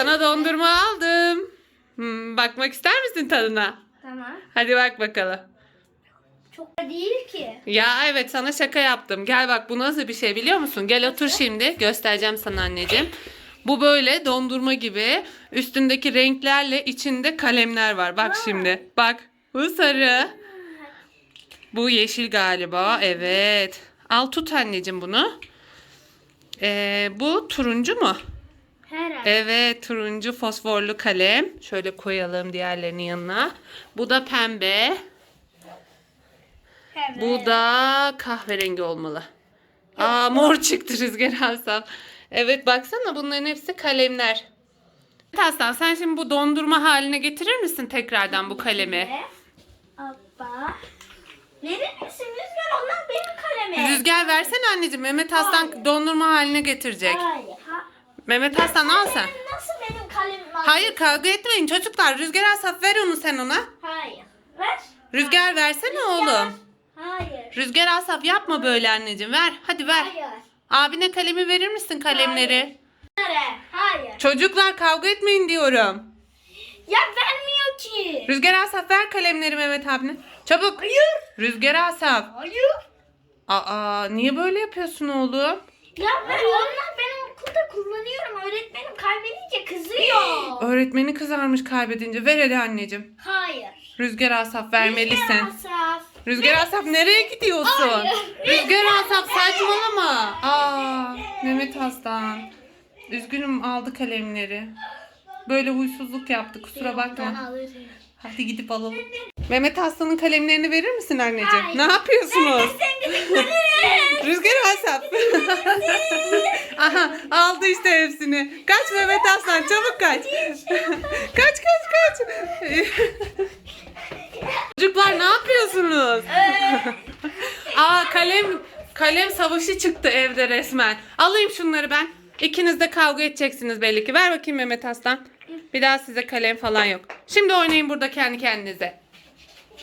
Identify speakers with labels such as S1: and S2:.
S1: sana dondurma aldım. Hmm, bakmak ister misin tadına?
S2: Tamam.
S1: Hadi bak bakalım.
S2: Çok da değil ki.
S1: Ya evet sana şaka yaptım. Gel bak bu nasıl bir şey biliyor musun? Gel otur şimdi. Göstereceğim sana anneciğim. Bu böyle dondurma gibi. Üstündeki renklerle içinde kalemler var. Bak şimdi. Bak. Bu sarı. Bu yeşil galiba. Evet. Al tut anneciğim bunu. Ee, bu turuncu mu?
S2: Herhalde.
S1: Evet turuncu fosforlu kalem. Şöyle koyalım diğerlerinin yanına. Bu da pembe.
S2: Evet.
S1: Bu da kahverengi olmalı. Aa mor çıktı Rüzgar Asaf. Evet baksana bunların hepsi kalemler. Aslan sen şimdi bu dondurma haline getirir misin tekrardan bu kalemi?
S2: Abba. Neredesin Rüzgar? Onlar benim kalemim.
S1: Rüzgar versene anneciğim. Mehmet Aslan dondurma haline getirecek.
S2: Hayır.
S1: Mehmet Aslan al sen.
S2: Nasıl benim kalemim? var?
S1: Hayır kavga etmeyin çocuklar. Rüzgar Asaf ver onu sen ona.
S2: Hayır. Ver.
S1: Rüzgar versene oğlum.
S2: Hayır.
S1: Rüzgar Asaf yapma böyle anneciğim. Ver hadi ver.
S2: Hayır.
S1: Abine kalemi verir misin kalemleri?
S2: Nere? Hayır.
S1: Çocuklar kavga etmeyin diyorum.
S2: Ya vermiyor ki.
S1: Rüzgar Asaf ver kalemleri Mehmet abine. Çabuk.
S2: Hayır.
S1: Rüzgar Asaf.
S2: Hayır.
S1: Aa niye böyle yapıyorsun oğlum?
S2: Ya ver onlar
S1: Öğretmeni kızarmış kaybedince. Ver hadi anneciğim.
S2: Hayır.
S1: Rüzgar Asaf vermelisin.
S2: Rüzgar Asaf.
S1: Rüzgar Asaf nereye gidiyorsun?
S2: Hayır.
S1: Rüzgar Asaf saçmalama. Aa Mehmet Aslan. Üzgünüm aldı kalemleri. Böyle huysuzluk yaptı kusura bakma. Hadi gidip alalım. Mehmet Aslan'ın kalemlerini verir misin anneciğim? Ne yapıyorsunuz? Rüzgar Asaf. Aha aldı işte hepsini. Kaç Mehmet Aslan çabuk kaç. kaç kaç kaç. Çocuklar ne yapıyorsunuz? Aa kalem kalem savaşı çıktı evde resmen. Alayım şunları ben. İkiniz de kavga edeceksiniz belli ki. Ver bakayım Mehmet Aslan. Bir daha size kalem falan yok. Şimdi oynayın burada kendi kendinize.